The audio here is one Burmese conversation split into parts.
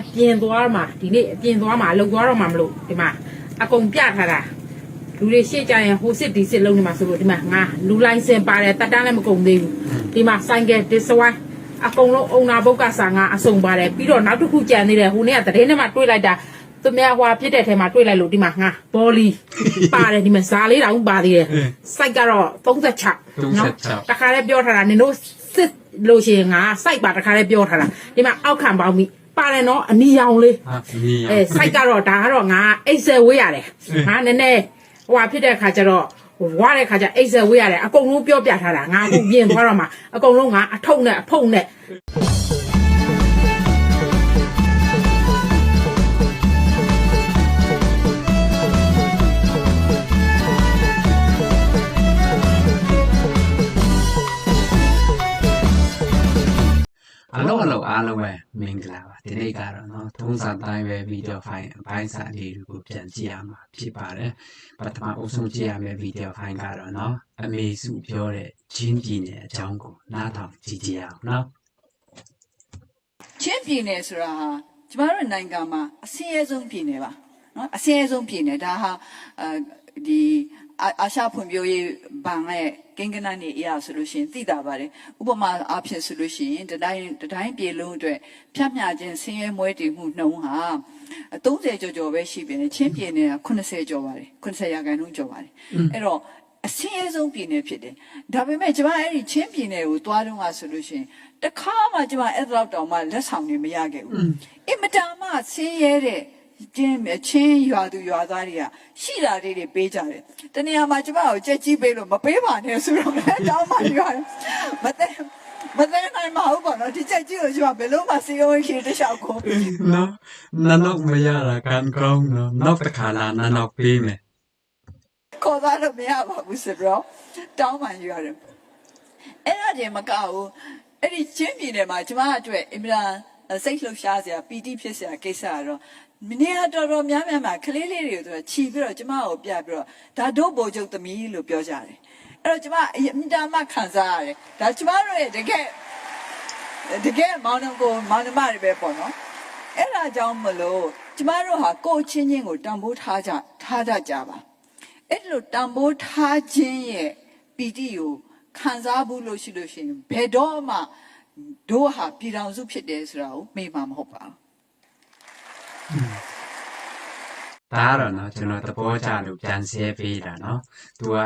အပြင်သွားမှာဒီနေ့အပြင်သွားမှာအလုပ်သွားတော့မှာမလို့ဒီမှာအကုန်ပြထားတာလူတွေရှေ့ကြရင်ဟိုစစ်ဒီစစ်လုံးနေမှာဆိုလို့ဒီမှာငါလူလိုင်းစင်ပါတယ်တက်တန်းလည်းမကုန်သေးဘူးဒီမှာဆိုင်ကယ်ဒစ်စဝိုင်းအကုန်လုံးအုံနာဘုတ်ကစာငါအစုံပါတယ်ပြီးတော့နောက်တစ်ခုကြံသေးတယ်ဟိုနေ့ကတရင်ထဲမှာတွေးလိုက်တာသူများဟွာပြစ်တဲ့ထဲမှာတွေးလိုက်လို့ဒီမှာငါဘောလီပါတယ်ဒီမှာဇာလေးတောင်ပါသေးတယ်စိုက်ကတော့36နော်36တခါလေးပြောထားတာနင်တို့စစ်လို့ရှိရင်ငါစိုက်ပါတခါလေးပြောထားတာဒီမှာအောက်ခံပေါင်းပြီ ပါတယ်နော်အနီရောင်လေးဟာမီးအဲစိုက်ကတော့ဒါကတော့ငါအိတ်ဆယ်ဝေးရတယ်ငါနည်းနည်းဟိုဟာဖြစ်တဲ့ခါကျတော့ဝါတဲ့ခါကျအိတ်ဆယ်ဝေးရတယ်အကုန်လုံးပြောပြထားတာငါအခုပြင်သွားတော့မှအကုန်လုံးငါအထုံနဲ့အဖုံနဲ့ လုံးအလုံးအားလုံးပဲမင်္ဂလာပါဒီနေ့ကတော့เนาะထုံးစံတိုင်းပဲဗီဒီယိုဖိုင်အပိုင်းစာလေးတွေကိုပြန်ကြည့်ရမှာဖြစ်ပါတယ်ပထမအုပ်ဆုံးကြည့်ရမယ့်ဗီဒီယိုဖိုင်ကတော့เนาะအမေစုပြောတဲ့ချင်းပြည်နယ်အကြောင်းကိုနားထောင်ကြည့်ကြည့်အောင်เนาะ ချင်းပြည်နယ်ဆိုတာဟာကျမတို့နိုင်ငံမှာအဆင်းရဲဆုံးပြည်နယ်ပါနော်အဆင်းရဲဆုံးပြည်နယ်ဒါဟာအဲဒီအာအာရှဖွံ့ဖြိုးရေး ဘဏ်ရဲ့ကိန်းဂဏန်းနေအရာဆိုလို့ရှိရင်သိတာပါတယ်ဥပမာအားဖြင့်ဆိုလို့ရှိရင်တတိုင်းတတိုင်းပြည်လုံးအတွက်ဖြတ်မြခြင်းဆင်းရဲမွဲတည်မှုနှုန်းဟာ30ကျော်ကျော်ပဲရှိပြီချင်းပြည်နယ်က80ကျော်ပါတယ်80ရာခိုင်နှုန်းကျော်ပါတယ်အဲ့တော့အဆင်းရဲဆုံးပြည်နယ်ဖြစ်တယ်ဒါပေမဲ့ကျမအဲ့ဒီချင်းပြည်နယ်ကိုသွားတော့မှဆိုလို့ရှိရင်တခါမှကျမအဲ့တော့တောင်မှလက်ဆောင်နေမရခဲ့ဘူးအင်မတန်မှဆင်းရဲတဲ့ ကျင်းချင်းရွာသူရွာသားတွေကရှိတာလေးတွေပေးကြတယ်တနေရာမှာကျမကိုကြက်ကြီးပေးလို့မပေးပါနဲ့ဆိုတော့လည်းတောင်းမှရွာတယ်မသိမသိနိုင်မှာဟုတ်ပါတော့ဒီကြက်ကြီးကိုကျမဘယ်လို့မှစေဝရှိတခြားကိုနော်နနောက်မရတာကန်ကောင်းနော်နောက်တစ်ခါလာနနောက်ပေးမယ်ခေါ်သားလို့မရပါဘူးစပြောတောင်းမှရွာတယ်အဲ့ဒါတည်းမကဘူးအဲ့ဒီချင်းပြည်နယ်မှာကျမအတွက်အင်မတန်စိတ်လှုပ်ရှားစရာပီတိဖြစ်စရာကိစ္စကတော့ မနေ့ကတော်တော်များများမှာကလေးလေးတွေကိုသူကခြီးပြီးတော့ကျမကိုပြပြီးတော့ဒါတို့ဘိုလ်ချုပ်သမီးလို့ပြောကြတယ်အဲ့တော့ကျမအင်မတန်မှခံစားရတယ်ဒါကျမတို့ရဲ့တကယ်တကယ်မောင်နှမကိုမောင်နှမတွေပဲပေါ့နော်အဲ့ဒါကြောင့်မလို့ကျမတို့ဟာကိုယ့်ချင်းချင်းကိုတန်ဖိုးထားကြထားတတ်ကြပါအဲ့လိုတံပိုးထားခြင်းရဲ့ပီတိကိုခံစားဘူးလို့ရှိလို့ရှိရင်ဘယ်တော့မှတို့ဟာပြည်တော်စုဖြစ်တယ်ဆိုတာကိုမေ့မှာမဟုတ်ပါဘူး ဒါတော့နော်ကျွန်တော်သဘောကျလို့ပြန်ဆဲပေးတာနော်။ तू က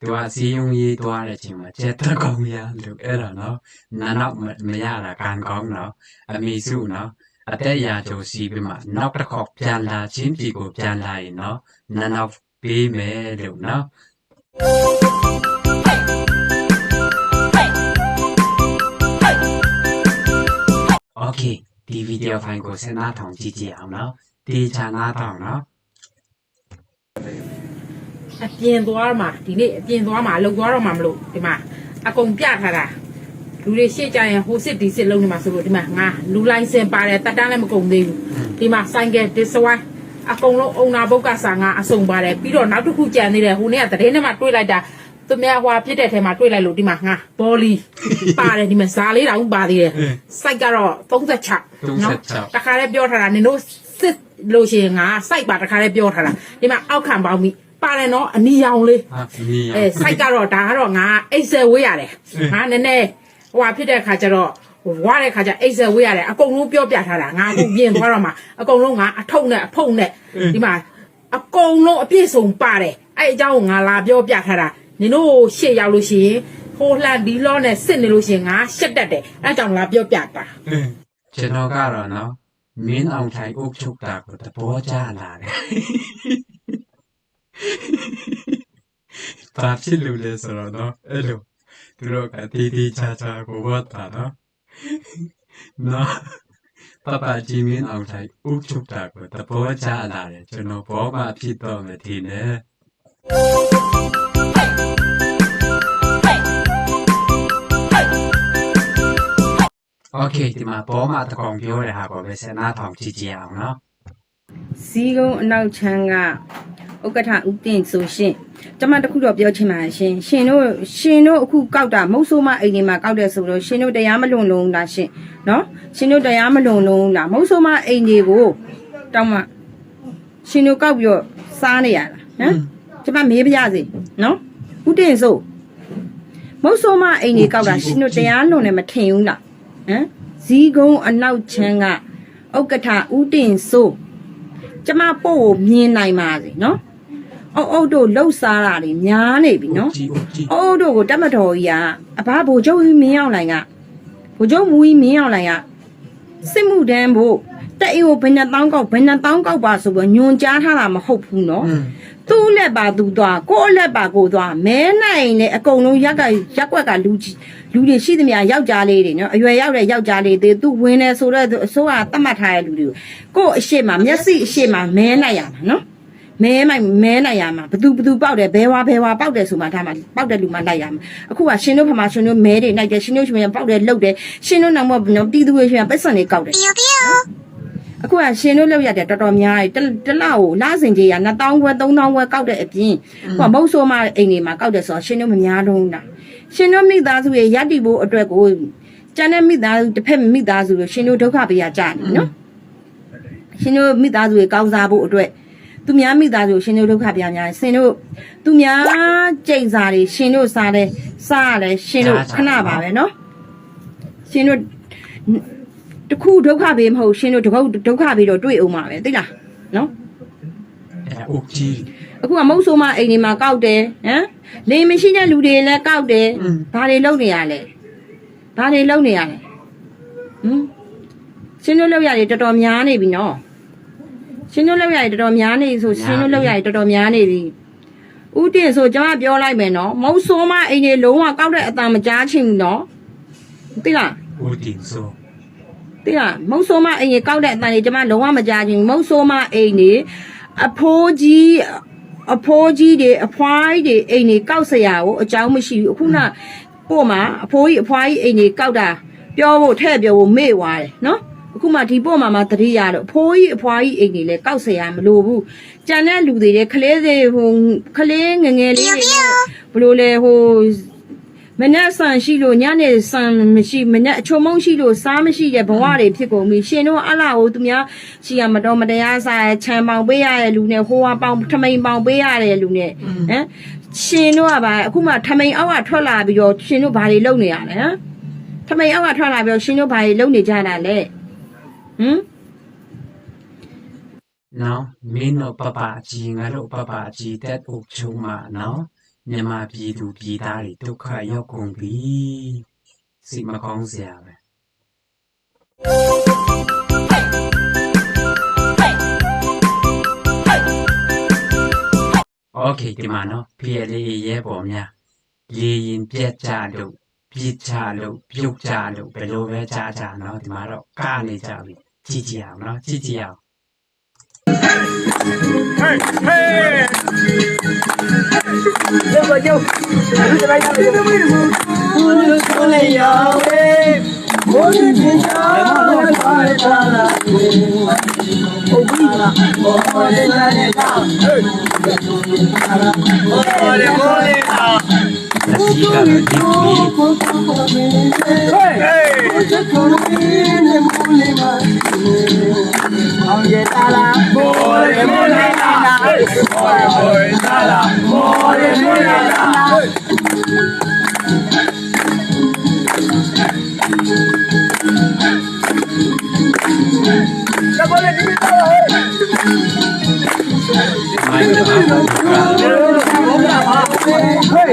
तू ကစီယုံရေးသွားတဲ့အချိန်မှာချက်တက်ကောင်းရလို့အဲ့ဒါနော်။နာနောက်မရတာကံကောင်းနော်။အမိစုနော်။အတက်ရာကြိုစီပြီးမှနောက်တစ်ခေါက်ပြန်လာချင်းပြီကိုပြန်လာရင်နော်။နာနောက်ပေးမယ်လို့နော်။ Okay. ဒီဗီဒီယိုဖိုင်ကိုစဉ်းစားထောင်ကြည့်ကြည့်အောင်နော်တေချာနားထောင်နော်အပြင်သွားမှာဒီနေ့အပြင်သွားမှာအလုပ်သွားတော့မှာမလို့ဒီမှာအကုန်ပြထားတာလူတွေရှေ့ကြရင်ဟိုစစ်ဒီစစ်လုံးနေမှာဆိုလို့ဒီမှာငါလူလိုင်းစင်ပါတယ်တက်တန်းလည်းမကုန်သေးဘူးဒီမှာဆိုင်ကယ်ဒီစဝိုင်းအကုန်လုံးအုံနာဘုတ်ကစာငါအစုံပါတယ်ပြီးတော့နောက်တစ်ခုကြံနေတယ်ဟိုနေ့ကတရင်ထဲမှာတွေးလိုက်တာ သူများဟွာပြစ်တဲ့ထဲမှာတွေးလိုက်လို့ဒီမှာငါဘောလီပါတယ်ဒီမှာဇာလေးတောင်ပါသေးတယ်စိုက်ကတော့36နော်36တခါလေးပြောထားတာနင်တို့စစ်လို့ရှိရင်ငါစိုက်ပါတခါလေးပြောထားတာဒီမှာအောက်ခံပေါင်းပြီပါတယ်နော်အနီရောင်လေးဟာမီးအဲစိုက်ကတော့ဒါကတော့ငါအိတ်ဆယ်ဝေးရတယ်ငါနည်းနည်းဟိုဟာဖြစ်တဲ့ခါကျတော့ဝါတဲ့ခါကျအိတ်ဆယ်ဝေးရတယ်အကုန်လုံးပြောပြထားတာငါအခုပြင်သွားတော့မှအကုန်လုံးငါအထုံနဲ့အဖုံနဲ့ဒီမှာအကုန်လုံးအပြည့်စုံပါတယ်အဲ့အကြောင်းကိုငါလာပြောပြထားတာ နင်တို့ရှေ့ရောက်လို့ရှိရင်ဟိုလှဒီလောနဲ့စစ်နေလို့ရှိရင်ငါရှက်တတ်တယ်အဲကြောင့်ငါပြောပြတာကျွန်တော်ကတော့နော်မင်းအောင်ထိုင်အုပ်ချုပ်တာကိုသဘောကျလာတယ်ဘာဖြစ်လို့လဲဆိုတော့နော်အဲ့လိုသူတို့ကတီးတီးချာချာကိုဝတ်တာနော်နော်ပပကြီးမင်းအောင်ထိုင်အုပ်ချုပ်တာကိုသဘောကျလာတယ်ကျွန်တော်ဘောမဖြစ်တော့မထင်နဲ့ โอเคဒီမှာဘောမတကောင်ပြောတဲ့ဟာကိုပဲဆက်နားထောင်ကြည့်ကြည့်အောင်เนาะ ဇီးကုန်းအနောက်ချမ်းက ဥက္ကဋ္ဌဦးတင်ဆိုရှင်ကျမတခုတော့ပြောချင်ပါရှင်ရှင်တို့ရှင်တို့အခုကောက်တာမုတ်ဆိုးမအိမ်ဒီမှာကောက်တယ်ဆိုတော့ရှင်တို့တရားမလွန်လုံးလားရှင်နော်ရှင်တို့တရားမလွန်လုံးလားမုတ်ဆိုးမအိမ်တွေကိုတောင်းမှရှင်တို့ကောက်ပြီးတော့စားနေရတာဟမ်ကျမမေးပြရစီနော်ဦးတင်ဆိုမုတ်ဆိုးမအိမ်တွေကောက်တာရှင်တို့တရားလွန်တယ်မထင်ဘူးလား ဟမ်ဇီးကုန်းအနောက်ချမ်းကဥက္ကဋ္ဌဦးတင်ဆိုကျမပို့ကိုမြင်နိုင်ပါစေနော်အုတ်အုတ်တို့လှုပ်စားတာတွေများနေပြီနော်ကြည့်ဦးကြည့်အုတ်အုတ်တို့ကိုတက်မတော်ကြီးကအဘဘိုလ်ချုပ်ကြီးမင်းအောင်လိုင်ကဘိုလ်ချုပ်မူကြီးမင်းအောင်လိုင်ကစစ်မှုတန်းဖို့တက်အိမ်ကိုဘယ်နှတောင်းကောက်ဘယ်နှတောင်းကောက်ပါဆိုပြီးညွန်ကြားထားတာမဟုတ်ဘူးနော်อืม သူ့လက်ပါသူသွားကိုယ့်လက်ပါကိုယ်သွားမဲနိုင်နဲ့အကုန်လုံးရက်ကရက်ကွက်ကလူကြီးလူတွေရှိသမျှယောက်ျားလေးတွေနော်အရွယ်ရောက်တဲ့ယောက်ျားလေးတွေသူဝင်နေဆိုတော့အစိုးရတတ်မှတ်ထားတဲ့လူတွေကိုကိုယ့်အရှိမမျက်စိအရှိမမဲနိုင်ရမှာနော်မဲမိုင်မဲနိုင်ရမှာဘသူဘသူပေါက်တယ်ဘဲဝါဘဲဝါပေါက်တယ်ဆိုမှဒါမှပေါက်တဲ့လူမှလိုက်ရမှာအခုကရှင်တို့ဖမရှင်တို့မဲတွေနိုင်တယ်ရှင်တို့ရှင်ပေါက်တယ်လှုပ်တယ်ရှင်တို့နောက်မှနော်ပြည်သူတွေရှင်ပတ်စံတွေကောက်တယ် အခုကရှင်တို့လောက်ရတယ်တော်တော်များတယ်တစ်တစ်လောက်ကိုလာစင်ကြီးက2000ခွဲ3000ခွဲကောက်တဲ့အပြင်ဟိုကမုတ်ဆိုးမအိမ်တွေမှာကောက်တယ်ဆိုတော့ရှင်တို့မများတော့ဘူးလားရှင်တို့မိသားစုရဲ့ရည်တည်ဖို့အတွက်ကိုကျန်တဲ့မိသားစုတစ်ဖက်မိသားစုလို့ရှင်တို့ဒုက္ခပေးရကြတယ်နော်ရှင်တို့မိသားစုရဲ့ကောင်းစားဖို့အတွက်သူများမိသားစုကိုရှင်တို့ဒုက္ခပြများတယ်ရှင်တို့သူများကြိတ်စားတွေရှင်တို့စားတယ်စားရတယ်ရှင်တို့ခဏပါပဲနော်ရှင်တို့ တခုဒုက္ခပေးမဟုတ်ရှင်တို့တကုတ်ဒုက္ခပေးတော့တွေ့အောင်ပါပဲသိလားနော်အဲဦးကြည့်အခုကမုတ်ဆိုးမအိမ်ဒီမှာကောက်တယ်ဟမ်လိန်မရှိတဲ့လူတွေလည်းကောက်တယ်ဘာတွေလုပ်နေရလဲဘာတွေလုပ်နေရလဲဟမ်ရှင်တို့လောက်ရတယ်တော်တော်များနေပြီနော်ရှင်တို့လောက်ရတယ်တော်တော်များနေဆိုရှင်တို့လောက်ရတယ်တော်တော်များနေပြီဥတင်ဆိုကျွန်မပြောလိုက်မယ်နော်မုတ်ဆိုးမအိမ်တွေလုံးဝကောက်တဲ့အတန်မကြားချင်ဘူးနော်သိလားဦးတင်ဆို သိလားမုတ်ဆိုးမအိမ်ကြီးကောက်တဲ့အတန်ကြီးကျမလုံးဝမကြားချင်းမုတ်ဆိုးမအိမ်ကြီးအဖိုးကြီးအဖိုးကြီးတွေအဖွားကြီးတွေအိမ်ကြီးကောက်စရာကိုအကြောင်းမရှိဘူးအခုနပို့မှာအဖိုးကြီးအဖွားကြီးအိမ်ကြီးကောက်တာပြောဖို့ထဲ့ပြောဖို့မေ့သွားတယ်နော်အခုမှဒီပို့မှာမှတတိရတော့အဖိုးကြီးအဖွားကြီးအိမ်ကြီးလဲကောက်စရာမလိုဘူးကြံတဲ့လူတွေတဲ့ခလေးတွေဟိုခလေးငငယ်လေးတွေဘလို့လဲဟို မနဲ့ဆန်ရှိလို့ညနေဆန်မရှိမနဲ့အချုံမုံရှိလို့စားမရှိတဲ့ဘဝတွေဖြစ်ကုန်ပြီရှင်တို့အလားကိုသူများရှိရမတော်မတရားစားရခြံပေါင်ပေးရတဲ့လူနဲ့ဟိုကပေါင်ထမိန်ပေါင်ပေးရတဲ့လူနဲ့ဟမ်ရှင်တို့ကပါအခုမှထမိန်အောက်ကထွက်လာပြီးတော့ရှင်တို့ဘာတွေလုပ်နေရလဲဟမ်ထမိန်အောက်ကထွက်လာပြီးတော့ရှင်တို့ဘာတွေလုပ်နေကြတာလဲဟမ်နော်မင်းတို့ပပကြီးငါတို့ပပကြီးတက်အုပ်ချုံမနော် မြန်မာပြည်သူပြည်သားတွေဒုက္ခရောက်ကုန်ပြီစိတ်မကောင်းစရာပဲโอเคဒီမှာနော် PLA ရဲပေါ်များလေရင်ပြက်ကြလို့ပြစ်ကြလို့ပြုတ်ကြလို့ဘယ်လိုပဲကြားကြနော်ဒီမှာတော့ကနေကြပြီကြည့်ကြည့်အောင်နော်ကြည့်ကြည့်အောင် Hey! လက်ရှိကတော့ဒီကွေမို န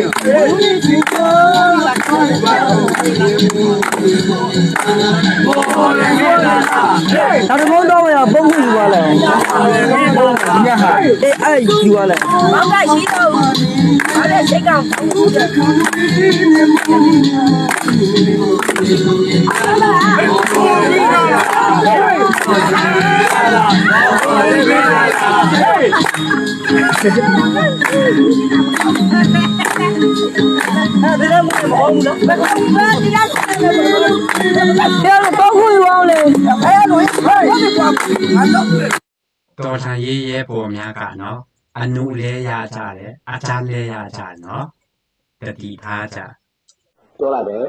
ောက်တစ်ခုတော့ရပုံခုယူပါလဲညဟာအေးအဲ့ယူပါလဲမောင်ကရှိတော့ဘာလဲစိတ်ကောင်းအဲ့ဒါလည်းမဟု တ်ဘူးနော်ဘာဒီလားပြောလို့ပုံခုယူအောင်လေအဲ့လိုဟဲ့တော်ထန်ရေးရဲပေါ်များကနော်အနုလဲရကြတယ်အချားလဲရကြတယ်နော်တတိထားကြပြောလိုက်ပဲ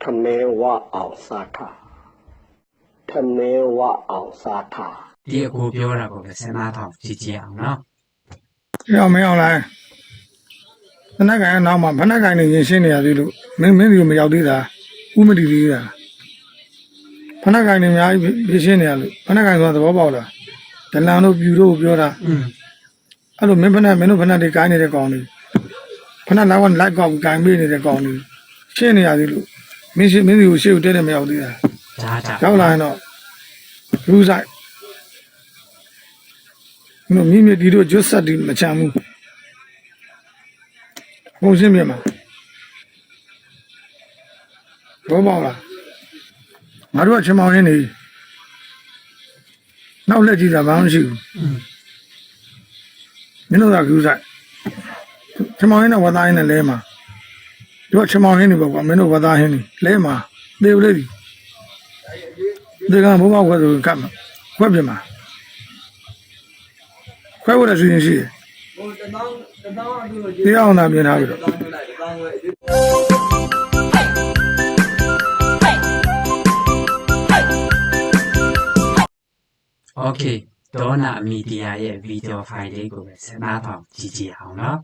ထမဲဝအောင်စားခထမဲဝအောင်စားခဒီအကိုပြောတာကိုပဲစဉ်းစားထောင်ကြည့်ကြည့်အောင်နော်ကြောက်မင်းအောင်လိုက် ဖနက်ကန်ကနောက်မှာဖနက်ကန်နေရင်ရှင်းနေရသေးလို့မင်းမင်းဒီမရောက်သေးတာဥမတီသေးတာဖနက်ကန်နေအများကြီးပြရှင်းနေရလို့ဖနက်ကန်ဆိုတာသဘောပေါက်လားဒလန်တို့ပြူတို့ပြောတာอืมအဲ့လိုမင်းဖနက်မင်းတို့ဖနက်တွေကိုင်းနေတဲ့ကောင်တွေဖနက်လောက်ကလိုက်ကောက်ကိုင်းပေးနေတဲ့ကောင်တွေရှင်းနေရသေးလို့မင်းရှင်းမင်းဒီကိုရှေ့ကိုတဲတယ်မရောက်သေးတာဂျားကြရောက်လာရင်တော့လူဆိုင်မင်းမိမိဒီတို့ကျွတ်ဆက်ဒီမချမ်းဘူး ဘုံရှင်းမြတ်မှာဘောပေါက်လားငါတို့ကချင်မောင်ရင်းနေနောက်လက်ကြည့်တာဘာမှမရှိဘူးမင်းတို့ကကူဆိုင်ချင်မောင်ရင်းနဲ့ဝသားရင်းနဲ့လဲမှာတို့ကချင်မောင်ရင်းနေပေါ့ကွာမင်းတို့ဝသားရင်းနေလဲမှာသေဦးလေးဒီဒီကဘုံမောက်ခွဲဆိုကတ်မှာခွဲပြမှာခွဲဖို့လည်းစီစဉ်ရှိတယ် ဟိုတပေါင်းတပေါင်းအခုဒီအောင်သာပြင်ထားပြီတော့ โอเคဒေါနာမီဒီယာရဲ့ဗီဒီယိုဖိုင်လေးကိုပဲစဉ်းစားထောင်ကြည့်ကြည့်အောင်နော်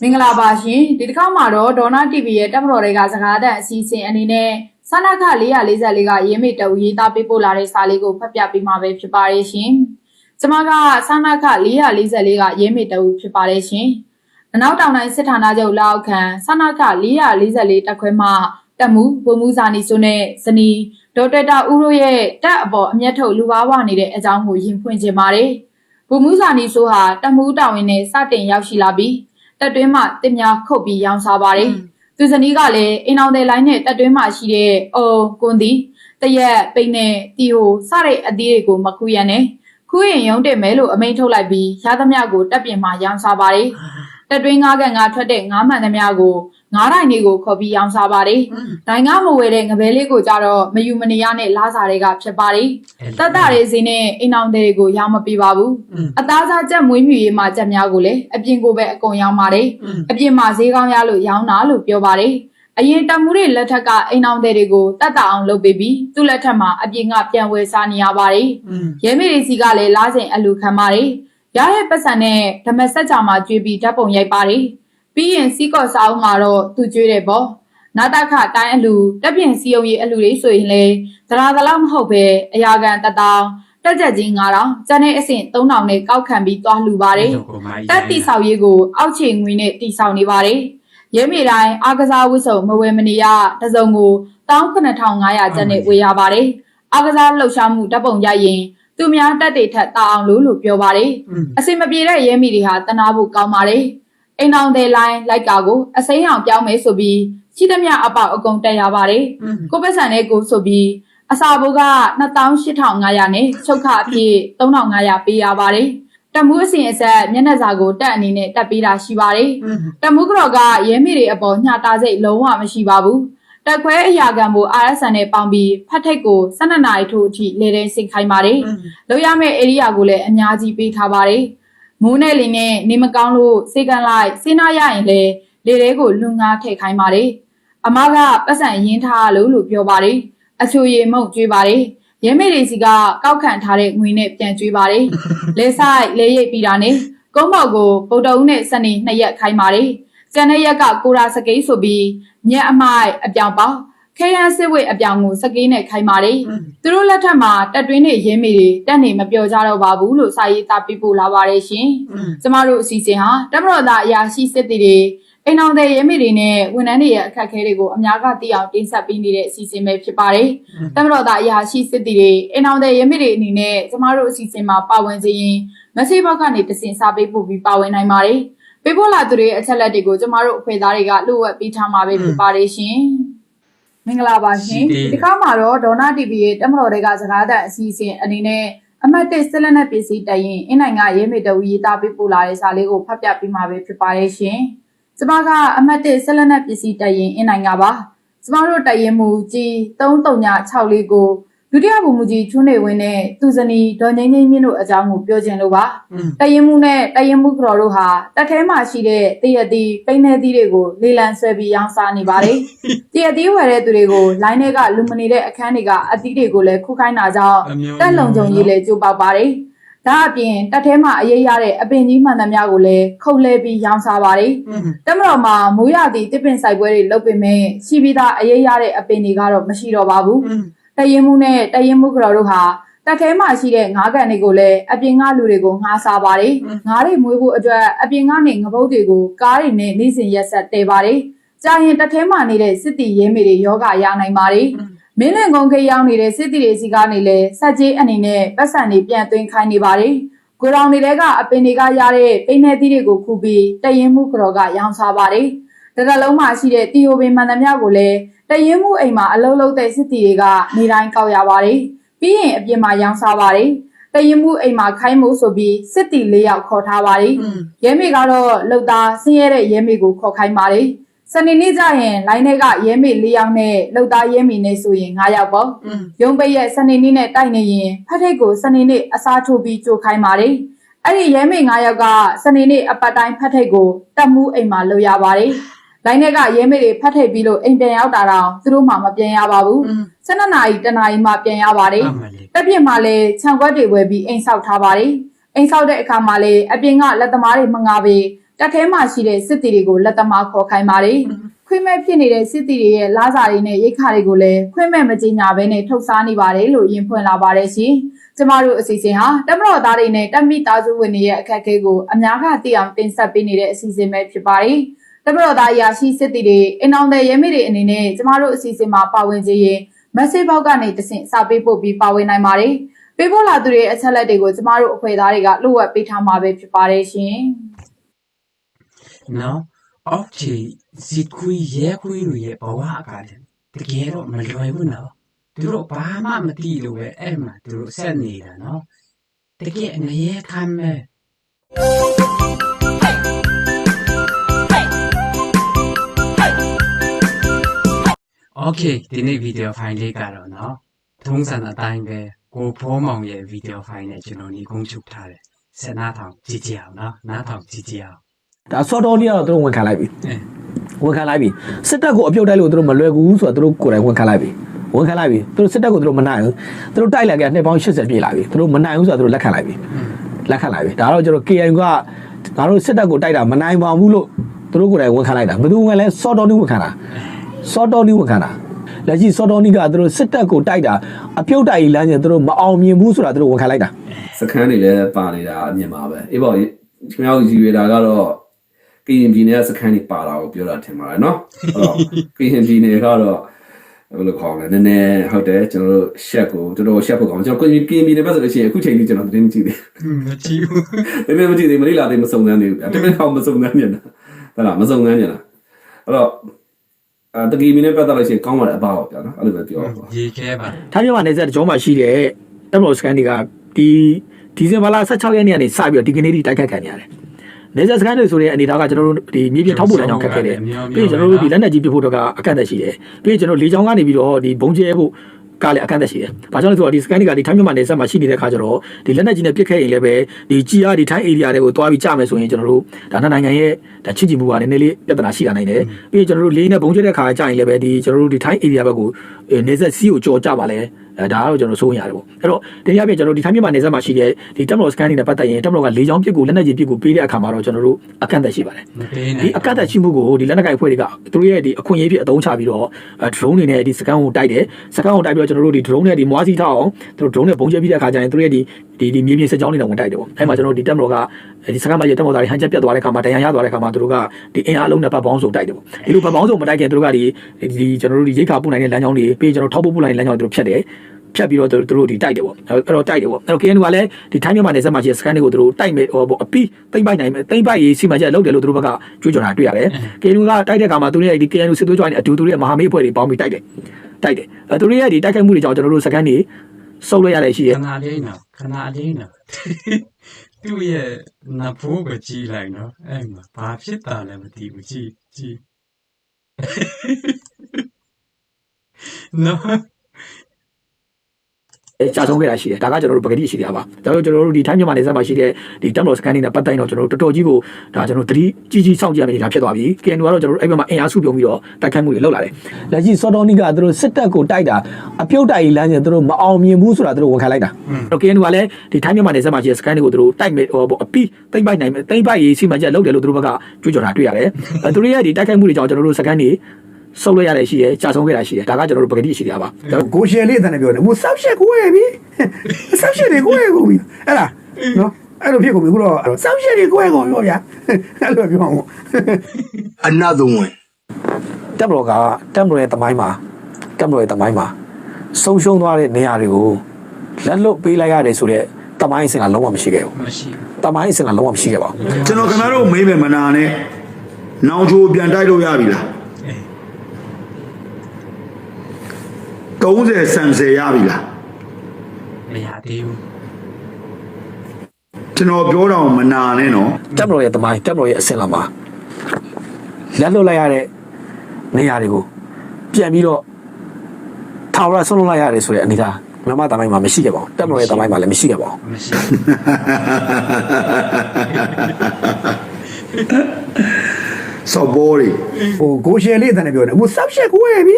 မင်္ဂလာပါရှင်ဒီတစ်ခါမှာတော့ဒေါနာ TV ရဲ့တပ်မတော်တွေကစကားသံအစီအစဉ်အနေနဲ့ဆန္ဒခ444ကရေးမိတအူရေးသားပေးပို့လာတဲ့စာလေးကိုဖတ်ပြပေးမှာပဲဖြစ်ပါတယ်ရှင် ကျမကဆန္ဒခ444ကရေးမိတအူဖြစ်ပါတယ်ရှင်အနောက်တောင်တိုင်းစစ်ဌာနချုပ်လက်အောက်ခံဆန္ဒခ444တက်ခွဲမှတက်မှုဗိုလ်မှူးစာနီစုနဲ့ဇနီးဒေါက်တာဦးတို့ရဲ့တက်အပေါ်အမျက်ထုတ်လူပါဝနေတဲ့အကြောင်းကိုရင်ဖွင့်ခြင်းပါတယ်ဗိုလ်မှူးစာနီဆိုဟာတက်မှုတာဝန်နဲ့စတင်ရောက်ရှိလာပြီးတက်တွင်းမှာတင်များခုတ်ပြီးရောင်းစားပါတယ်။သူဇနီးကလည်းအိမ်အောင်တဲ့လိုင်းနဲ့တက်တွင်းမှာရှိတဲ့အော်ကွန်ဒီတရက်ပိန်နဲ့တီဟိုစတဲ့အသီးတွေကိုမခုရန်နဲ့ ခုရင်ရုံးတင်မဲလို့အမိန့်ထုတ်လိုက်ပြီးရသမျှကိုတက်ပြင်မှာရောင်းစားပါတယ်။တက်တွင်းငါးကန်ကထွက်တဲ့ငါးမှန်သမျှကိုငါးတိုင်းလေးကိုခေါ်ပြီးရောင်းစားပါတယ်။ဒိုင်ကမဝယ်တဲ့ငပဲလေးကိုကြတော့မယူမနေရနဲ့လားစားတွေကဖြစ်ပါတယ်။တက်တာတွေစင်းနဲ့အိမ်အောင်တွေကိုရောင်းမပေးပါဘူး။အသားစားကြက်မွေးမြူရေးမှာကြက်များကိုလည်းအပြင်ကိုပဲအကုန်ရောင်းပါတယ်။အပြင်မှာဈေးကောင်းရလို့ရောင်းတာလို့ပြောပါတယ်။ အရင်တမှုတွေလက်ထက်ကအိမ်အောင်တဲ့တွေကိုတတ်တာအောင်လုပ်ပေးပြီးသူ့လက်ထက်မှာအပြင်ကပြန်ဝယ်စားနေရပါတယ်။ရဲမေရီစီကလည်းလားစဉ်အလူခံပါတယ်။ရတဲ့ပတ်စံနဲ့ဓမ္မစက်ကြမှာကျွေးပြီးဓာတ်ပုံရိုက်ပါတယ်။ပြီးရင်စီးကော့စာအုပ်မှာတော့သူကျွေးတယ်ပေါ့။နာတခတိုင်းအလူတက်ပြင်စီယုံရေးအလူတွေဆိုရင်လေသရာသလောက်မဟုတ်ပဲအရာကန်တတောင်တက်ကြက်ကြီး9000ကျန်တဲ့အဆင့်3000နဲ့ကောက်ခံပြီးသွားလှူပါတယ်ကိုမကြီးတက်တီဆောက်ရေးကိုအောက်ခြေငွေနဲ့တီဆောက်နေပါတယ် ရဲမေတိုင်းအားကစားဝစ်စုံမဝယ်မနေရတစ်စုံကို19500ကျပ်နဲ့ဝေရပါတယ်အားကစားလှုပ်ရှားမှုဓာတ်ပုံရိုက်ရင်သူများတက်တွေထက်တာအောင်လို့လို့ပြောပါတယ်အစင်မပြေတဲ့ရဲမီတွေဟာတနာဖို့ကောင်းပါတယ်အိမ်အောင်တဲ့လိုင်းလိုက်ကာကိုအစိမ်းအောင်ပြောင်းမယ်ဆိုပြီးရှိသမျှအပေါက်အကုန်တက်ရပါတယ်ကိုပတ်စံနဲ့ကိုဆိုပြီးအစာဘိုးက28500နဲ့ချုပ်ခအဖြစ်3500ပေးရပါတယ် တက်မှုအစဉ်အဆက်မျက်နှာစာကိုတက်အနေနဲ့တက်ပေးတာရှိပါတယ်တက်မှုကြော်ကရဲမေတွေအပေါ်ညှာတာစိတ်လုံးဝမရှိပါဘူးတက်ခွဲအရာခံကို RSN နဲ့ပေါင်းပြီးဖတ်ထိတ်ကို12နာရီထို့အထိလေတဲ့စိတ်ခိုင်းပါတယ်လောက်ရမယ့် area ကိုလည်းအများကြီးပေးထားပါတယ်မိုးနဲ့လင်းနဲ့နေမကောင်းလို့စေကန်လိုက်စေးနာရရင်လေလေတဲကိုလူငါထည့်ခိုင်းပါတယ်အမကပတ်စံရင်းထားလို့လို့ပြောပါတယ်အချိုရည်မုံကျွေးပါတယ် ရဲမေတွေစီကကောက်ခံထားတဲ့ငွေနဲ့ပြန်ကျွေးပါတယ်လဲဆိုင်လဲရိပ်ပြီးတာနဲ့ကုန်းပေါက်ကိုဗုဒ္ဓဦးနဲ့စနေနှစ်ရက်ခိုင်းပါတယ်ကျန်တဲ့ရက်ကကိုရာစကိတ်ဆိုပြီးညက်အမိုက်အပြောင်ပေါက်ခဲရန်စစ်ဝိတ်အပြောင်ကိုစကိတ်နဲ့ခိုင်းပါတယ်သူတို့လက်ထက်မှာတက်တွင်းနဲ့ရဲမေတွေတက်နေမပြောကြတော့ပါဘူးလို့စာရေးသားပြပို့လာပါတယ်ရှင်ကျမတို့အစီအစဉ်ဟာတမတော်သားအရာရှိစစ်တီတွေ အိမ်အောင်တဲ့ရဲမေတွေနဲ့ဝန်ထမ်းတွေရဲ့အခက်အခဲတွေကိုအများကသိအောင်တင်ဆက်ပေးနေတဲ့အစီအစဉ်ပဲဖြစ်ပါတယ်တမတော်သားအရာရှိစစ်တီတွေအိမ်အောင်တဲ့ရဲမေတွေအနေနဲ့ကျမတို့အစီအစဉ်မှာပါဝင်စေရင် message box ကနေတစင်စာပေးပို့ပြီးပါဝင်နိုင်ပါတယ်ပေးပို့လာသူတွေရဲ့အချက်လက်တွေကိုကျမတို့အဖွဲ့သားတွေကလိုအပ်ပေးထားမှာပဲဖြစ်ပါတယ်ရှင်မင်္ဂလာပါရှင်ဒီတစ်ခါမှာတော့ဒေါနာ TV ရဲ့တမတော်တွေကစကားသံအစီအစဉ်အနေနဲ့အမှတ်၁ဆက်လက်နဲ့ပစ္စည်းတက်ရင်အင်းနိုင်ငံရဲမေတ္တဝရေးသားပေးပို့လာတဲ့စာလေးကိုဖတ်ပြပေးမှာပဲဖြစ်ပါတယ်ရှင်။ ကျမကအမှတ်၁ဆက်လက်နဲ့ပစ္စည်းတက်ရင်အင်းနိုင်ငံပါ။ကျမတို့တက်ရင်မူကြီး3364ကိုဒုတိယဗိုလ်မှူးကြီးချွန်းနေဝင်းနဲ့သူဇနီဒေါ်ငိမ့်ငိမ့်မြင့်တို့အကြောင်းကိုပြောခြင်းလို့ပါอืมတရင်မှုနဲ့တရင်မှုကတော်တို့ဟာတက်ထဲမှာရှိတဲ့တရက်သီးပိန်းနေသီးတွေကိုလေလံဆွဲပြီးရောင်းစားနေပါတယ်တရက်သီးဝယ်တဲ့သူတွေကိုလိုင်းထဲကလူမနေတဲ့အခန်းတွေကအသီးတွေကိုလည်းခုခိုင်းတာကြောင့်အမျိုးတက်လုံကြုံကြီးလည်းကျိုးပေါက်ပါတယ် ။ဒါအပြင်တက်ထဲမှာအရေးရတဲ့အပင်ကြီးမှန်သမျှကိုလည်းခုတ်လဲပြီးရောင်းစားပါတယ်။တက်မတော်မှာမိုးရသည့်တစ်ပင်ဆိုင်ပွဲတွေလုပ်ပေမဲ့ရှိပြီးသားအရေးရတဲ့အပင်တွေကတော့မရှိတော့ပါဘူး။တရင်မှုနဲ့တရင်မှုကြော်တို့ဟာတက်ခဲမှာရှိတဲ့ငါးကန်တွေကိုလည်းအပြင်ကလူတွေကိုငှားစားပါတယ်။ငါးတွေမွေးဖို့အတွက်အပြင်ကနေငပုတ်တွေကိုကားတွေနဲ့နေ့စဉ်ရက်ဆက်တဲပါတယ်။ကြာရင်တက်ခဲမှာနေတဲ့စစ်တီရဲမေတွေယောဂရနိုင်ပါတယ်။ မင်းလင်ကုန်းခေးရောက်နေတဲ့စစ်တီတွေစီကနေလည်းစက်ကြီးအနေနဲ့ပတ်စံတွေပြန်သွင်းခိုင်းနေပါတယ်ကိုရောင်တွေတဲကအပင်တွေကရတဲ့ပိန်းနေသီးတွေကိုခုပြီးတရင်မှုကတော်ကရောင်းစားပါတယ်တရလုံးမှာရှိတဲ့တီယိုပင်မှန်သမျှကိုလည်းတရင်မှုအိမ်မှာအလုံးလုံးတဲ့စစ်တီတွေကနေတိုင်းကောက်ရပါတယ်။ပြီးရင်အပြင်မှာရောင်းစားပါတယ်။တရင်မှုအိမ်မှာခိုင်းမှုဆိုပြီးစစ်တီ၄ယောက်ခေါ်ထားပါတယ်။ရဲမေကတော့လှုပ်သားဆင်းရဲတဲ့ရဲမေကိုခေါ်ခိုင်းပါတယ်။ စနေနေ့ကျရင်လိုင်းထဲကရဲမေ၄ယောက်နဲ့လောက်သားရဲမေနဲ့ဆိုရင်၅ယောက်ပေါ့ရုံပိတ်ရဲ့စနေနေ့နဲ့တိုက်နေရင်ဖက်ထိတ်ကိုစနေနေ့အစားထိုးပြီးကြိုခိုင်းပါတယ်အဲ့ဒီရဲမေ၅ယောက်ကစနေနေ့အပတ်တိုင်းဖက်ထိတ်ကိုတတ်မှုအိမ်မှာလုပ်ရပါတယ်လိုင်းထဲကရဲမေတွေဖတ်ထိပ်ပြီးလို့အိမ်ပြန်ရောက်တာတောင်သူတို့မှမပြန်ရပါဘူး12နာရီတနာရီမှပြန်ရပါတယ်တက်ပြစ်မှလည်းခြံခွက်တွေဝယ်ပြီးအိမ်ဆောက်ထားပါတယ်အိမ်ဆောက်တဲ့အခါမှာလည်းအပြင်ကလက်သမားတွေမငါပေ တက်ထဲမှာရှိတဲ့စစ်တီတွေကိုလက်သမားခေါ်ခိုင်းပါတယ်ခွင့်မဲ့ဖြစ်နေတဲ့စစ်တီတွေရဲ့လာစာတွေနဲ့ရိတ်ခါတွေကိုလည်းခွင့်မဲ့မကြေညာဘဲနဲ့ထုတ်စားနေပါတယ်လို့ယင်ဖွင့်လာပါတယ်ရှင်ကျမတို့အစီအစဉ်ဟာတက်မတော်သားတွေနဲ့တက်မိသားစုဝင်တွေရဲ့အခက်အခဲကိုအများကသိအောင်တင်ဆက်ပေးနေတဲ့အစီအစဉ်ပဲဖြစ်ပါတယ်တမတော်သားအရာရှိစစ်တီတွေအင်အောင်တဲ့ရဲမေတွေအနေနဲ့ကျမတို့အစီအစဉ်မှာပါဝင်စေရင် message box ကနေတဆင့်စာပေးပို့ပြီးပါဝင်နိုင်ပါတယ်။ပေးပို့လာသူတွေရဲ့အချက်လက်တွေကိုကျမတို့အဖွဲ့သားတွေကလိုဝက်ပေးထားမှာပဲဖြစ်ပါတယ်ရှင် နော်အောက်ခြေစီခွေးရဲခွေးတွေရဲ့ဘဝအကလည်းတကယ်တော့မလွယ်ဘူးနော်သူတို့ဘာမှမသိလို့ပဲအဲ့မှာသူတို့ဆက်နေတာနော်တကယ်ငရဲခံမဲ့ โอเคဒီနေ့ဗီဒီယိုဖိုင်လေးကတော့เนาะထုံးစံအတိုင်းပဲကိုဖိုးမောင်ရဲ့ဗီဒီယိုဖိုင်နဲ့ကျွန်တော်ညီကုန်းချုပ်ထားတယ်စနာထောင်ကြည့်ကြည့်အောင်เนาะနားထောင်ကြည့်ကြည့်အောင် ဒါစောတော်လေးကတော့သူတို့ဝန်ခံလိုက်ပြီအဲဝန်ခံလိုက်ပြီစစ်တပ်ကိုအပြုတ်တိုက်လို့သူတို့မလွယ်ဘူးဆိုတော့သူတို့ကိုယ်တိုင်ဝန်ခံလိုက်ပြီဝန်ခံလိုက်ပြီသူတို့စစ်တပ်ကိုသူတို့မနိုင်ဘူးသူတို့တိုက်လိုက်ကနှစ်ပေါင်း80ပြည့်လာပြီသူတို့မနိုင်ဘူးဆိုတော့သူတို့လက်ခံလိုက်ပြီလက်ခံလိုက်ပြီဒါတော့ကျွန်တော် KN ကငါတို့စစ်တပ်ကိုတိုက်တာမနိုင်ပါဘူးလို့သူတို့ကိုယ်တိုင်ဝန်ခံလိုက်တာဘယ်သူဝန်လဲစောတော်လေးဝန်ခံတာစောတော်လေးဝန်ခံတာလက်ရှိစောတော်နီးကသူတို့စစ်တပ်ကိုတိုက်တာအပြုတ်တိုက်လမ်းကျင်သူတို့မအောင်မြင်ဘူးဆိုတာသူတို့ဝန်ခံလိုက်တာစခန်းတွေလည်းပါနေတာအမြင်ပါပဲအေးပေါ့ကျွန်တော်ကြည့်ရတာကတော့ ကရင်ပြည်နယ်ကစခန်းတွေပါတာကိုပြောတာထင်ပါတယ်နော်အဲ့တော့ကရင်ပြည်နယ်ကတော့ဘယ်လိုခေါ်မလဲနည်းနည်းဟုတ်တယ်ကျွန်တော်တို့ရှက်ကိုတော်တော်ရှက်ဖို့ကောင်းကျွန်တော်ကရင်ပြည်နယ်ပဲဆိုလို့ရှိရင်အခုချိန်ကြီးကျွန်တော်သတင်းမကြည့်သေးမကြည့်ဘူးဘူးသတင်းမကြည့်သေးမလေးလာသေးမစုံစမ်းသေးဘူးဗျာတမင်တော့မစုံစမ်းနေတာဟုတ်လားမစုံစမ်းနေတာအဲ့တော့အဲတကီမီနဲ့ပတ်သက်လို့ရှိရင်ကောင်းပါတယ်အပါပေါ့ဗျာနော်အဲ့လိုပဲပြောပါရေခဲပါထိုင်းမြန်မာနယ်စပ်တကြောမှာရှိတဲ့တပ်မတော်စခန်းတွေကဒီဒီဇင်ဘာလ16ရက်နေ့ကနေစပြီးတော့ဒီကနေ့ထိတိုက်ခတ်ခံနေရတယ်။ နယ်စပ်စခန်းတွေဆိုတဲ့အနေအထားကကျွန်တော်တို့ဒီမြေပြင်ထောက်ပို့တိုင်းကြောင့်ခက်ခဲတယ်။ပြီးရင်ကျွန်တော်တို့ဒီလက်နက်ကြီးပြဖို့တော့ကအကန့်အသတ်ရှိတယ်။ပြီးရင်ကျွန်တော်လေကြောင်းကနေပြီးတော့ဒီဘုံကျဲဖို့ကလည်းအကန့်အသတ်ရှိတယ်။ဘာကြောင့်လဲဆိုတော့ဒီစကန်တွေကဒီထိုင်းမြန်မာနယ်စပ်မှာရှိနေတဲ့ခါကျတော့ဒီလက်နက်ကြီးနဲ့ပစ်ခဲ့ရင်လည်းပဲဒီကြီးအားဒီထိုင်း area တွေကိုတွားပြီးကြမယ်ဆိုရင်ကျွန်တော်တို့ဒါနှစ်နိုင်ငံရဲ့ဒါချစ်ကြည်မှုကနည်းနည်းလေးပြဿနာရှိလာနိုင်တယ်။ပြီးရင်ကျွန်တော်တို့လေးနဲ့ဘုံကျဲတဲ့ခါကြာရင်လည်းပဲဒီကျွန်တော်တို့ဒီထိုင်း area ဘက်ကိုနေဆက်စီးကိုကြော်ကြပါလဲ။အဲ ဒါကတော့ကျွန်တော်စိုးရင်ရတယ်ပေါ့အဲ့တော့တရားပြကျွန်တော်တို့ဒီထိုင်းမြန်မာနယ်စပ်မှာရှိတဲ့ဒီတက်မတော်စကန်တွေနဲ့ပတ်သက်ရင်တက်မတော်ကလေကြောင်းပစ်ကိုလက်နက်ကြီးပစ်ကိုပေးတဲ့အခါမှာတော့ကျွန်တော်တို့အကန့်အသတ်ရှိပါတယ်မပေးနိုင်ဒီအကန့်အသတ်ရှိမှုကိုဒီလက်နက်ကိုင်အဖွဲ့တွေကသူတို့ရဲ့ဒီအခွင့်အရေးဖြစ်အသုံးချပြီးတော့အဲ drone တွေနဲ့ဒီစကန်ကိုတိုက်တယ်စကန်ကိုတိုက်ပြီးတော့ကျွန်တော်တို့ဒီ drone နဲ့ဒီမွားစီထားအောင်သူတို့ drone နဲ့ပုံကျဲပြီးတဲ့အခါကျရင်သူတို့ရဲ့ဒီဒီဒီမြေပြင်စစ်ကြောင်းတွေနဲ့ဝင်တိုက်တယ်ပေါ့အဲ့မှာကျွန်တော်တို့ဒီတက်မတော်က ဒီစကန်မှာရတက်မတော်သားတွေဟန်ချက်ပြတ်သွားတဲ့အခါမှာတန်ရန်ရသွားတဲ့အခါမှာသူတို့ကဒီအင်အားလုံးနဲ့ပတ်ပေါင်းစုံတိုက်တယ်ပေါ့ဒီလိုပတ်ပေါင်းစုံမတိုက်ခင်သူတို့ကဒီဒီကျွန်တော်တို့ဒီရိတ်ခါပို့နိုင်တဲ့လမ်းကြောင်းတွေပြီးကျွန်တော်ထောက်ပို့ပို့နိုင်တဲ့လမ်းကြောင်းတွေသူတို့ဖြတ်တယ်ဖြတ်ပြီးတော့သူတို့ဒီတိုက်တယ်ပေါ့အဲ့တော့တိုက်တယ်ပေါ့အဲ့တော့ KNU ကလည်းဒီထိုင်းမြန်မာနယ်စပ်မှာရှိတဲ့စကန်တွေကိုသူတို့တိုက်မယ်ဟောပေါ့အပီးသိမ့်ပိုက်နိုင်မယ်သိမ့်ပိုက်ရေးစီမံချက်လုပ်တယ်လို့သူတို့ဘက်ကကြွေးကြော်တာတွေ့ရတယ် KNU ကတိုက်တဲ့အခါမှာသူတို့ရဲ့ဒီ KNU စစ်သွေးကြွတွေအတူတူရဲ့မဟာမိတ်အဖွဲ့တွေပေါင်းပြီးတိုက်တယ်တိုက်တယ်အဲ့သူတို့ရဲ့ဒီတိုက်ခိုက်မှုတွေကြောင့်ကျွန်တော်တို့စကန်တွေစုပ်လိုက်ရတဲ့ရှိခရဲ့ဏလေးနော်ခဏလေးနော် သူ့ရဲ့နဖိုးကိုကြည့်လိုက်နော်အဲ့မှာဘာဖြစ်တာလဲမသိဘူးကြည့်ကြည့်နော် ကြာဆုံးခဲ့တာရှိတယ်ဒါကကျွန်တော်တို့ပကတိရှိတယ်ပါဒါကြောင့်ကျွန်တော်တို့ဒီထိုင်းမြန်မာနယ်စပ်မှာရှိတဲ့ဒီတက်မတော်စကန်တွေနဲ့ပတ်သက်တော့ကျွန်တော်တို့တော်တော်ကြီးကိုဒါကျွန်တော်တို့တတိကြီးကြီးစောင့်ကြည့်ရမယ့်အနေအထားဖြစ်သွားပြီ KNU ကတော့ကျွန်တော်တို့အဲ့ဘက်မှာအင်အားစုပြုံပြီးတော့တိုက်ခိုက်မှုတွေလုပ်လာတယ်လက်ရှိစောတော်နီကသူတို့စစ်တပ်ကိုတိုက်တာအပြုတ်တိုက်ကြီးလမ်းကျင်သူတို့မအောင်မြင်ဘူးဆိုတာသူတို့ဝန်ခံလိုက်တာတော့ KNU ကလည်းဒီထိုင်းမြန်မာနယ်စပ်မှာရှိတဲ့စကန်တွေကိုသူတို့တိုက်မဲ့ဟောပေါ့အပီးတိမ့်ပိုက်နိုင်မဲ့တိမ့်ပိုက်ရေးစီမံချက်လုပ်တယ်လို့သူတို့ဘက်ကကြွေးကြော်တာတွေ့ရတယ်အဲသူတို့ရဲ့ဒီတိုက်ခိုက်မှုတွေကြောင့်ကျွန်တော်တို့စကန်တွေ ဆုတ်လိုက်ရတဲ့ရှိရဲကြာဆုံးခဲ့တာရှိရဲဒါကကျွန်တော်တို့ပကတိရှိတယ်ပါကိုရှယ်လေးအတန်းနဲ့ပြောတယ်ဟိုဆောက်ရှက်ကိုရပြီဆောက်ရှက်တွေကိုရကုန်ပြီအဲ့လားနော်အဲ့လိုဖြစ်ကုန်ပြီခုတော့ဆောက်ရှက်တွေကိုရကုန်ပြောဗျာအဲ့လိုပြောအောင် Another one. တက်မတော်ကတက်မတော်ရဲ့တမိုင်းမှာတက်မတော်ရဲ့တမိုင်းမှာဆုံးရှုံးသွားတဲ့နေရာတွေကိုလက်လွတ်ပေးလိုက်ရတယ်ဆိုတော့တမိုင်းအစင်ကလုံးဝမရှိခဲ့ဘူးမရှိဘူးတမိုင်းအစင်ကလုံးဝမရှိခဲ့ပါဘူးကျွန်တော်ခင်ဗျားတို့မေးမယ်မနာနဲ့နောင်ချိုးပြန်တိုက်လို့ရပြီလား 30ဆန်စေရပြီလားမရသေးဘူးကျွန်တော်ပြောတော့မနာနဲ့နော်တက်မတော်ရဲ့တမိုင်းတက်မတော်ရဲ့အစင်လာမှာလက်လွတ်လိုက်ရတဲ့နေရာတွေကိုပြန်ပြီးတော့ထာဝရဆုံးလုံးလိုက်ရတယ်ဆိုတဲ့အနေသားမြန်မာတမိုင်းမှာမရှိခဲ့ပါဘူးတက်မတော်ရဲ့တမိုင်းမှာလည်းမရှိခဲ့ပါဘူးမရှိစော်ဘောတွေဟိုကိုရှယ်လေးအတန်းနဲ့ပြောတယ်ဟိုဆောက်ရှက်ကိုရပြီ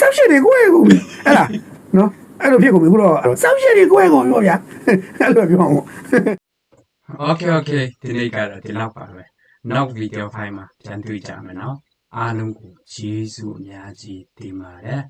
ဆောက်ရှက်တွေကိုရကုန်ပြီအဲ့လားနော်အဲ့လိုဖြစ်ကုန်ပြီခုတော့ဆောက်ရှက်တွေကိုရကုန်ပြောဗျာအဲ့လိုပြောအောင် โอเคโอเคဒီနေ့ကတော့ဒီလောက်ပါပဲနောက်ဗီဒီယိုဖိုင်မှာပြန်တွေ့ကြမယ်เนาะအားလုံးကိုကျေးဇူးအများကြီးတင်ပါတယ်